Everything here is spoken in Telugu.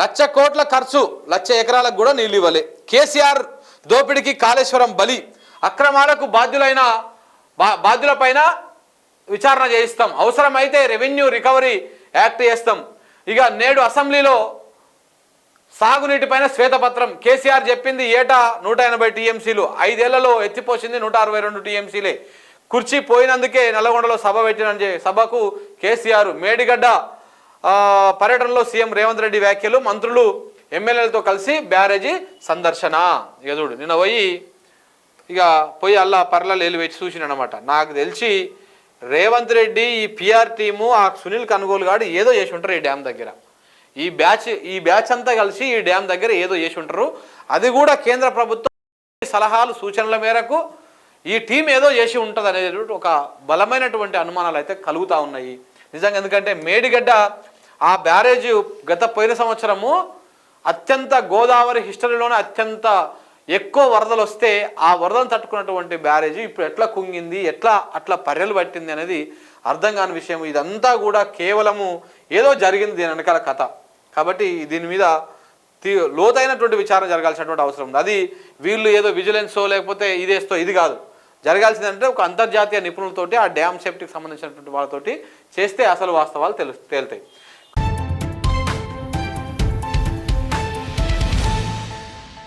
లక్ష కోట్ల ఖర్చు లక్ష ఎకరాలకు కూడా నీళ్ళు ఇవ్వలే. కేసీఆర్ దోపిడికి కాళేశ్వరం బలి అక్రమాలకు బాధ్యులైన బా బాధ్యులపైన విచారణ చేయిస్తాం. అవసరమైతే రెవెన్యూ రికవరీ యాక్ట్ చేస్తాం. ఇక నేడు అసెంబ్లీలో సాగునీటిపైన శ్వేతపత్రం. కేసీఆర్ చెప్పింది ఏటా నూట ఎనభై టీఎంసీలు. ఐదేళ్ళలో ఎత్తిపోసింది నూట అరవై రెండు టీఎంసీలే. కుర్చీ పోయినందుకే నల్లగొండలో సభ పెట్టిన సభకు కేసీఆర్ మేడిగడ్డ పర్యటనలో సీఎం రేవంత్ రెడ్డి వ్యాఖ్యలు మంత్రులు ఎమ్మెల్యేలతో కలిసి బ్యారేజీ సందర్శన. ఎదుడు నిన్న పోయి ఇక పోయి అల్లా పర్లలు లేలు పెట్టి చూసినమాట నాకు తెలిసి రేవంత్ రెడ్డి ఈ పిఆర్ టీము ఆ సునీల్ కనుగోలుగాడు ఏదో చేసి ఉంటారు ఈ డ్యామ్ దగ్గర. ఈ బ్యాచ్ ఈ బ్యాచ్ అంతా కలిసి ఈ డ్యామ్ దగ్గర ఏదో చేసి ఉంటారు. అది కూడా కేంద్ర ప్రభుత్వం సలహాలు సూచనల మేరకు ఈ టీం ఏదో చేసి ఉంటుంది అనేది ఒక బలమైనటువంటి అనుమానాలు అయితే కలుగుతూ ఉన్నాయి. నిజంగా ఎందుకంటే మేడిగడ్డ ఆ బ్యారేజ్ గత పోయిన సంవత్సరము అత్యంత గోదావరి హిస్టరీలోనే అత్యంత ఎక్కువ వరదలు వస్తే ఆ వరదను తట్టుకున్నటువంటి బ్యారేజ్ ఇప్పుడు ఎట్లా కుంగింది ఎట్లా అట్లా పర్రెలు పట్టింది అనేది అర్థం కాని విషయం ఇదంతా కూడా కేవలము ఏదో జరిగింది దీని వెనకాల కథ. కాబట్టి దీని మీద తీ- లోతైనటువంటి విచారణ జరగాల్సినటువంటి అవసరం ఉంది. అది వీళ్ళు ఏదో విజిలెన్సో లేకపోతే ఇదేస్తో ఇది కాదు. జరగాల్సిందంటే ఒక అంతర్జాతీయ నిపుణులతోటి ఆ డ్యామ్ సేఫ్టీకి సంబంధించినటువంటి వాళ్ళతోటి చేస్తే అసలు వాస్తవాలు తెలు తేలుతాయి.